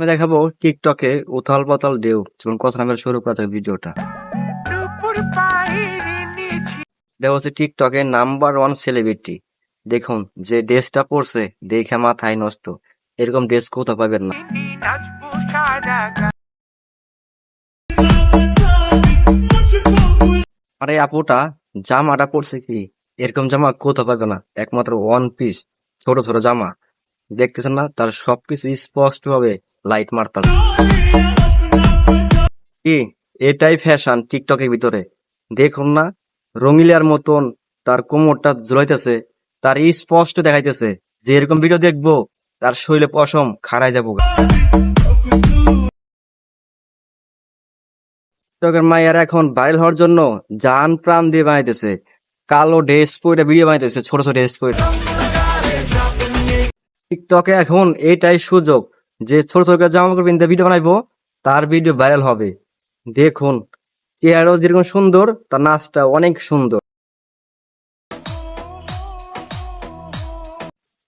আমি দেখাবো টিকটকে উথাল পাতাল ঢেউ চলুন কথা নামের শুরু করা যাক ভিডিওটা। এটা হচ্ছে টিকটকের নাম্বার ওয়ান সেলিব্রিটি। দেখুন, যে ড্রেসটা পরছে, দেখে মাথায় নষ্ট। এরকম ড্রেস কোথাও পাবেন না। আরে আপুটা, জামাটা পরছে কি? এরকম জামা কোথাও পাবে না। একমাত্র ওয়ান পিস ছোট ছোট জামা। দেখতেছেন না? তার সবকিছু স্পষ্ট ভাবে লাইট মারতাছে। কি? এটাই ফ্যাশন টিকটকের ভিতরে। দেখুন না, রঙিলার মতন তার কোমরটা ঝুলাইতেছে, তার স্পষ্ট দেখাইতেছে, যে এরকম ভিডিও দেখব, তার শৈলে পশম খাড়াই যাব টিকটকের মায়ের এখন ভাইরাল হওয়ার জন্য জান প্রাণ দিয়ে বানাইতেছে। কালো ড্রেস পরে ভিডিও বানাইতেছে, ছোট ছোট ড্রেস পরে। টিকটকে এখন এটাই সুযোগ যে ছোট ছোট জামা কাপড় পিনতে ভিডিও বানাইবো, তার ভিডিও ভাইরাল হবে। দেখুন, চেহারাও যেরকম সুন্দর, তার নাচটা অনেক সুন্দর।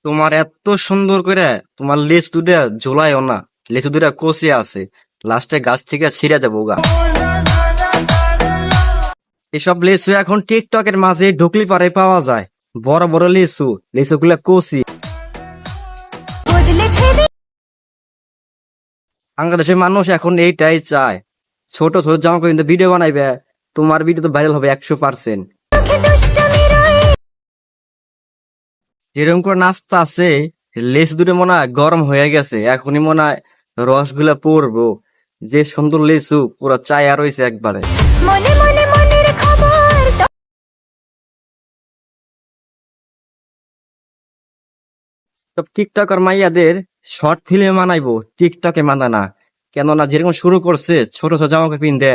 তোমার এত সুন্দর করে তোমার লেজ দুটা ঝোলায়ও না, লেজ দুটা কষে আছে। লাস্টে গাছ থেকে ছিঁড়ে যাব গা। এসব লেসু এখন টিকটকের মাঝে ঢুকলি পারে পাওয়া যায়। বড় বড় লেসু লেসু গুলা কষি। বাংলাদেশের মানুষ এখন এইটাই চায়। ছোট ছোট জামা কিন্তু ভিডিও বানাইবে, তোমার ভিডিও তো ভাইরাল হবে একশো পার্সেন্ট যেরকম করে নাস্তা আছে, লেস দুটো মনে হয় গরম হয়ে গেছে, এখনই মনে হয় রসগুলা পড়ব যে সুন্দর লেসু, পুরো চায়া রয়েছে একবারে। মনে মনে তো টিকটকার মাইয়াদের শর্ট ফিল্মে মানাইবো, টিকটকে মানা না। কেননা যেরকম শুরু করছে, ছোট ছোট জামা কাপড় দে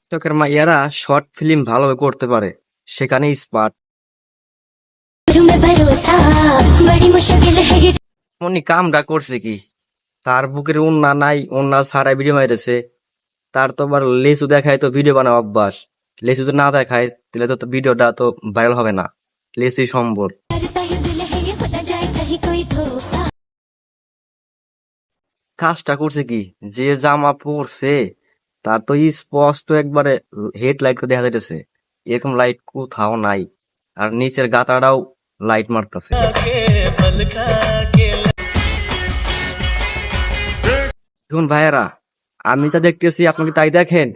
টিকটকের মাইয়ারা শর্ট ফিল্ম ভালোভাবে করতে পারে। সেখানে স্পার্ট মনি কামটা করছে কি? তার বুকের উন্না নাই, উন্না সারা ভিডিও মাইরেছে। তার তো আবার লেসু দেখায় তো ভিডিও বানাও অভ্যাস। লেসু তো না দেখায়, তাহলে তো ভিডিওটা তো ভাইরাল হবে না। লেচুই সম্ভব কাজটা করছে কি? যে জামা পরছে, তার তো স্পষ্ট একবারে হেডলাইট দেখা যাইতেছে, এরকম লাইট কোথাও নাই। আর নিচের গাতাটাও লাইট মারতেছে। দেখুন ভাইয়েরা, আমি যা দেখতেছি, আপনাকে তাই দেখেন?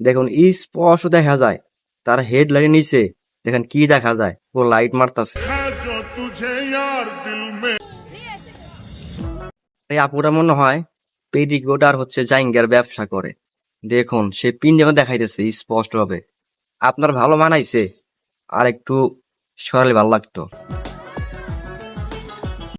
দেখুন, স্পষ্ট দেখা যায়, তার হেডলাইটের নিচে, দেখেন কি দেখা যায়, পুরো লাইট মারতেছে। এই আপুরা মনে হয় পেডিকিউট আর হচ্ছে জাইঙ্গার ব্যবসা করে। দেখুন, সে পিন যেমন দেখাইতেছে স্পষ্ট হবে আপনার ভালো মানাইছে, আর একটু সরালে ভালো লাগতো।